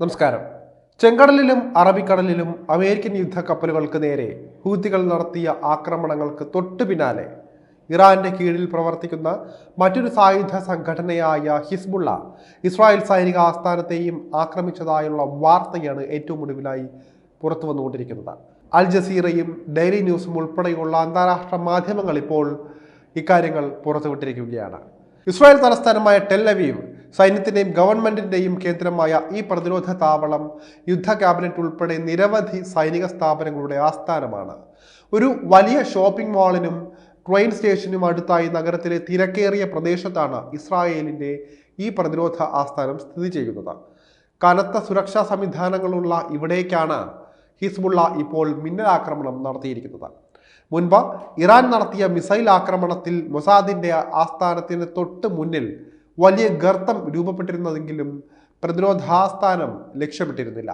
നമസ്കാരം. ചെങ്കടലിലും അറബിക്കടലിലും അമേരിക്കൻ യുദ്ധക്കപ്പലുകൾക്ക് നേരെ ഹൂത്തികൾ നടത്തിയ ആക്രമണങ്ങൾക്ക് തൊട്ടു പിന്നാലെ ഇറാന്റെ കീഴിൽ പ്രവർത്തിക്കുന്ന മറ്റൊരു സായുധ സംഘടനയായ ഹിസ്ബുള്ള ഇസ്രായേൽ സൈനിക ആസ്ഥാനത്തെയും ആക്രമിച്ചതായുള്ള വാർത്തയാണ് ഏറ്റവും ഒടുവിലായി പുറത്തു വന്നുകൊണ്ടിരിക്കുന്നത്. അൽ ജസീറയും ഡെയിലി ന്യൂസും ഉൾപ്പെടെയുള്ള അന്താരാഷ്ട്ര മാധ്യമങ്ങൾ ഇപ്പോൾ ഇക്കാര്യങ്ങൾ പുറത്തുവിട്ടിരിക്കുകയാണ്. ഇസ്രായേൽ തലസ്ഥാനമായ ടെൽ അവീവ് ഗവൺമെന്റിന്റെയും കേന്ദ്രമായ ഈ പ്രതിരോധ താവളം യുദ്ധ ക്യാബിനറ്റ് ഉൾപ്പെടെ നിരവധി സൈനിക സ്ഥാപനങ്ങളുടെ ആസ്ഥാനമാണ്. ഒരു വലിയ ഷോപ്പിംഗ് മാളിനും ട്രെയിൻ സ്റ്റേഷനും അടുത്തായി നഗരത്തിലെ തിരക്കേറിയ പ്രദേശത്താണ് ഇസ്രായേലിന്റെ ഈ പ്രതിരോധ ആസ്ഥാനം സ്ഥിതി ചെയ്യുന്നത്. കനത്ത സുരക്ഷാ സംവിധാനങ്ങളുള്ള ഇവിടേക്കാണ് ഹിസ്ബുള്ള ഇപ്പോൾ മിന്നലാക്രമണം നടത്തിയിരിക്കുന്നത്. മുൻപ് ഇറാൻ നടത്തിയ മിസൈൽ ആക്രമണത്തിൽ മൊസാദിന്റെ ആസ്ഥാനത്തിന് തൊട്ട് മുന്നിൽ വലിയ ഗർത്തം രൂപപ്പെട്ടിരുന്നതെങ്കിലും പ്രതിരോധാസ്ഥാനം ലക്ഷ്യമിട്ടിരുന്നില്ല.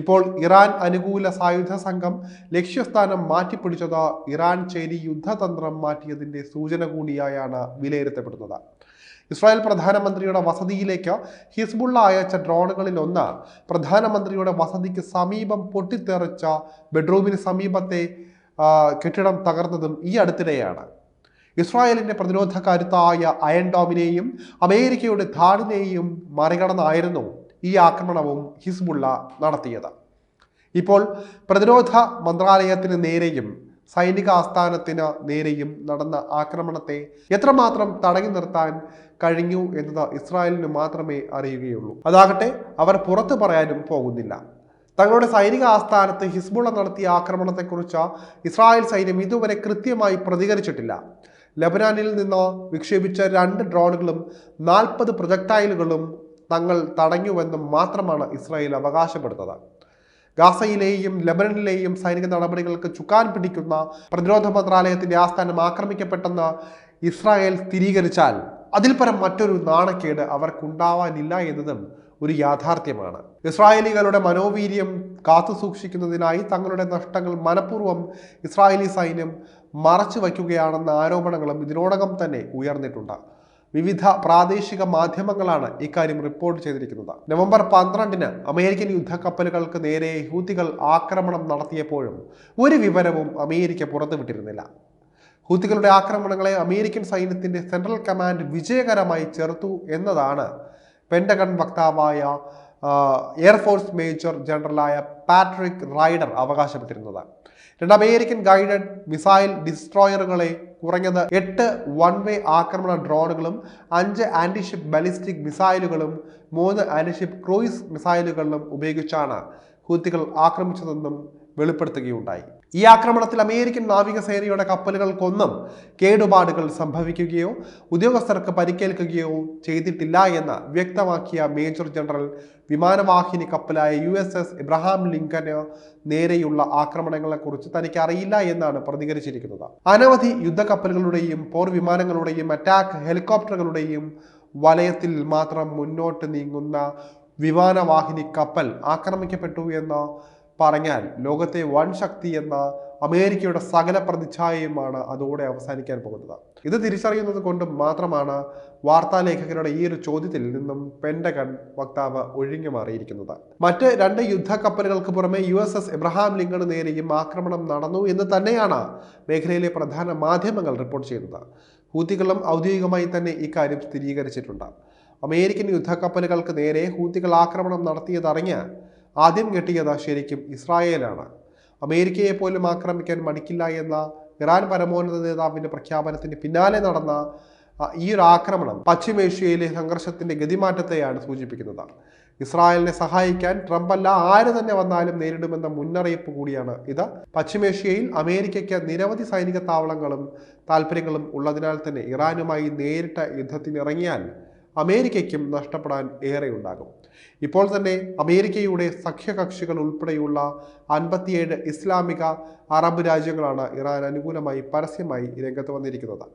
ഇപ്പോൾ ഇറാൻ അനുകൂല സായുധ സംഘം ലക്ഷ്യസ്ഥാനം മാറ്റിപ്പിടിച്ചത് ഇറാൻ ചേരി യുദ്ധതന്ത്രം മാറ്റിയതിന്റെ സൂചന കൂടിയായാണ് വിലയിരുത്തപ്പെടുന്നത്. ഇസ്രായേൽ പ്രധാനമന്ത്രിയുടെ വസതിയിലേക്ക് ഹിസ്ബുള്ള അയച്ച ഡ്രോണുകളിൽ ഒന്ന് പ്രധാനമന്ത്രിയുടെ വസതിക്ക് സമീപം പൊട്ടിത്തെറിച്ച ബെഡ്റൂമിന് സമീപത്തെ കെട്ടിടം തകർന്നതും ഈ അടുത്തിടെയാണ്. ഇസ്രായേലിന്റെ പ്രതിരോധ കരുത്തായ അയൺ ഡോമിനെയും അമേരിക്കയുടെ ധാടിനെയും മറികടന്നായിരുന്നു ഈ ആക്രമണവും ഹിസ്ബുള്ള നടത്തിയത്. ഇപ്പോൾ പ്രതിരോധ മന്ത്രാലയത്തിന് നേരെയും സൈനിക ആസ്ഥാനത്തിന് നേരെയും നടന്ന ആക്രമണത്തെ എത്രമാത്രം തടഞ്ഞു നിർത്താൻ കഴിഞ്ഞു എന്നത് ഇസ്രായേലിന് മാത്രമേ അറിയുകയുള്ളൂ. അതാകട്ടെ അവർ പുറത്തു പറയാനും പോകുന്നില്ല. തങ്ങളുടെ സൈനിക ആസ്ഥാനത്ത് ഹിസ്ബുള്ള നടത്തിയ ആക്രമണത്തെക്കുറിച്ച് ഇസ്രായേൽ സൈന്യം ഇതുവരെ കൃത്യമായി പ്രതികരിച്ചിട്ടില്ല. ലബനാനിൽ നിന്ന് വിക്ഷേപിച്ച രണ്ട് ഡ്രോണുകളും നാൽപ്പത് പ്രൊജക്ടൈലുകളും തങ്ങൾ തടഞ്ഞുവെന്നും മാത്രമാണ് ഇസ്രായേൽ അവകാശപ്പെടുന്നത്. ഗാസയിലെയും ലബനനിലെയും സൈനിക നടപടികൾക്ക് ചുക്കാൻ പിടിക്കുന്ന പ്രതിരോധ മന്ത്രാലയത്തിന്റെ ആസ്ഥാനം ആക്രമിക്കപ്പെട്ടെന്ന് ഇസ്രായേൽ സ്ഥിരീകരിച്ചാൽ അതിൽ പരം മറ്റൊരു നാണക്കേട് അവർക്കുണ്ടാവാനില്ല എന്നതും ഒരു യാഥാർത്ഥ്യമാണ്. ഇസ്രായേലികളുടെ മനോവീര്യം കാത്തു സൂക്ഷിക്കുന്നതിനായി തങ്ങളുടെ നഷ്ടങ്ങൾ മനഃപൂർവം ഇസ്രായേലി സൈന്യം മറച്ചു വയ്ക്കുകയാണെന്ന ആരോപണങ്ങളും ഇതിനോടകം തന്നെ ഉയർന്നിട്ടുണ്ട്. വിവിധ പ്രാദേശിക മാധ്യമങ്ങളാണ് ഇക്കാര്യം റിപ്പോർട്ട് ചെയ്തിരിക്കുന്നത്. നവംബർ പന്ത്രണ്ടിന് അമേരിക്കൻ യുദ്ധക്കപ്പലുകൾക്ക് നേരെ ഹൂത്തികൾ ആക്രമണം നടത്തിയപ്പോഴും ഒരു വിവരവും അമേരിക്ക പുറത്തുവിട്ടിരുന്നില്ല. ഹൂത്തികളുടെ ആക്രമണങ്ങളെ അമേരിക്കൻ സൈന്യത്തിന്റെ സെൻട്രൽ കമാൻഡ് വിജയകരമായി ചെറുത്തു എന്നതാണ് പെൻഡഗൺ വക്താവായ എയർഫോഴ്സ് മേജർ ജനറലായ പാട്രിക് റൈഡർ അവകാശപ്പെട്ടിരുന്നത്. രണ്ട് അമേരിക്കൻ ഗൈഡഡ് മിസൈൽ ഡിസ്ട്രോയറുകളെ കുറഞ്ഞത് എട്ട് വൺ വേ ആക്രമണ ഡ്രോണുകളും അഞ്ച് ആന്റിഷിപ്പ് ബാലിസ്റ്റിക് മിസൈലുകളും മൂന്ന് ആന്റിഷിപ്പ് ക്രൂയിസ് മിസൈലുകളിലും ഉപയോഗിച്ചാണ് ഹൂത്തികൾ ആക്രമിച്ചതെന്നും വെളിപ്പെടുത്തുകയുണ്ടായി. ഈ ആക്രമണത്തിൽ അമേരിക്കൻ നാവികസേനയുടെ കപ്പലുകൾക്കൊന്നും കേടുപാടുകൾ സംഭവിക്കുകയോ ഉദ്യോഗസ്ഥർക്ക് പരിക്കേൽക്കുകയോ ചെയ്തിട്ടില്ല എന്ന് വ്യക്തമാക്കിയ മേജർ ജനറൽ വിമാനവാഹിനി കപ്പലായ യു എസ് എസ് ഇബ്രഹാം ലിങ്കന് നേരെയുള്ള ആക്രമണങ്ങളെക്കുറിച്ച് തനിക്ക് അറിയില്ല എന്നാണ് പ്രതികരിച്ചിരിക്കുന്നത്. അനവധി യുദ്ധക്കപ്പലുകളുടെയും പോർ വിമാനങ്ങളുടെയും അറ്റാക്ക് ഹെലികോപ്റ്ററുകളുടെയും വലയത്തിൽ മാത്രം മുന്നോട്ട് നീങ്ങുന്ന വിമാനവാഹിനി കപ്പൽ ആക്രമിക്കപ്പെട്ടു എന്ന് പറഞ്ഞാൽ ലോകത്തെ വൻ ശക്തി എന്ന അമേരിക്കയുടെ സകല പ്രതിച്ഛായയുമാണ് അതോടെ അവസാനിക്കാൻ പോകുന്നത്. ഇത് തിരിച്ചറിയുന്നത് കൊണ്ട് മാത്രമാണ് വാർത്താലേഖകരുടെ ഈ ഒരു ചോദ്യത്തിൽ നിന്നും പെൻഡഗൺ വക്താവ് ഒഴിഞ്ഞു മാറിയിരിക്കുന്നത്. മറ്റ് രണ്ട് യുദ്ധക്കപ്പലുകൾക്ക് പുറമെ യു എസ് എസ് എബ്രഹാം ലിങ്കണ് നേരെയും ആക്രമണം നടന്നു എന്ന് തന്നെയാണ് മേഖലയിലെ പ്രധാന മാധ്യമങ്ങൾ റിപ്പോർട്ട് ചെയ്യുന്നത്. ഹൂത്തികളും ഔദ്യോഗികമായി തന്നെ ഇക്കാര്യം സ്ഥിരീകരിച്ചിട്ടുണ്ട്. അമേരിക്കൻ യുദ്ധക്കപ്പലുകൾക്ക് നേരെ ഹൂത്തികൾ ആക്രമണം നടത്തിയതറിഞ്ഞ് ആദ്യം കെട്ടിയത് ശരിക്കും ഇസ്രായേലാണ്. അമേരിക്കയെ പോലും ആക്രമിക്കാൻ മടിക്കില്ല എന്ന ഇറാൻ പരമോന്നത നേതാവിന്റെ പ്രഖ്യാപനത്തിന് പിന്നാലെ നടന്ന ഈ ഒരു ആക്രമണം പശ്ചിമേഷ്യയിലെ സംഘർഷത്തിന്റെ ഗതിമാറ്റത്തെയാണ് സൂചിപ്പിക്കുന്നത്. ഇസ്രായേലിനെ സഹായിക്കാൻ ട്രംപ് അല്ല ആര് തന്നെ വന്നാലും നേരിടുമെന്ന മുന്നറിയിപ്പ് കൂടിയാണ് ഇത്. പശ്ചിമേഷ്യയിൽ അമേരിക്കയ്ക്ക് നിരവധി സൈനിക താവളങ്ങളും താല്പര്യങ്ങളും ഉള്ളതിനാൽ തന്നെ ഇറാനുമായി നേരിട്ട യുദ്ധത്തിന് ഇറങ്ങിയാൽ അമേരിക്കയ്ക്കും നഷ്ടപ്പെടാൻ ഏറെയുണ്ടാകും. ഇപ്പോൾ തന്നെ അമേരിക്കയുടെ സഖ്യകക്ഷികൾ ഉൾപ്പെടെയുള്ള അൻപത്തിയേഴ് ഇസ്ലാമിക അറബ് രാജ്യങ്ങളാണ് ഇറാൻ അനുകൂലമായി പരസ്യമായി രംഗത്ത് വന്നിരിക്കുന്നത്.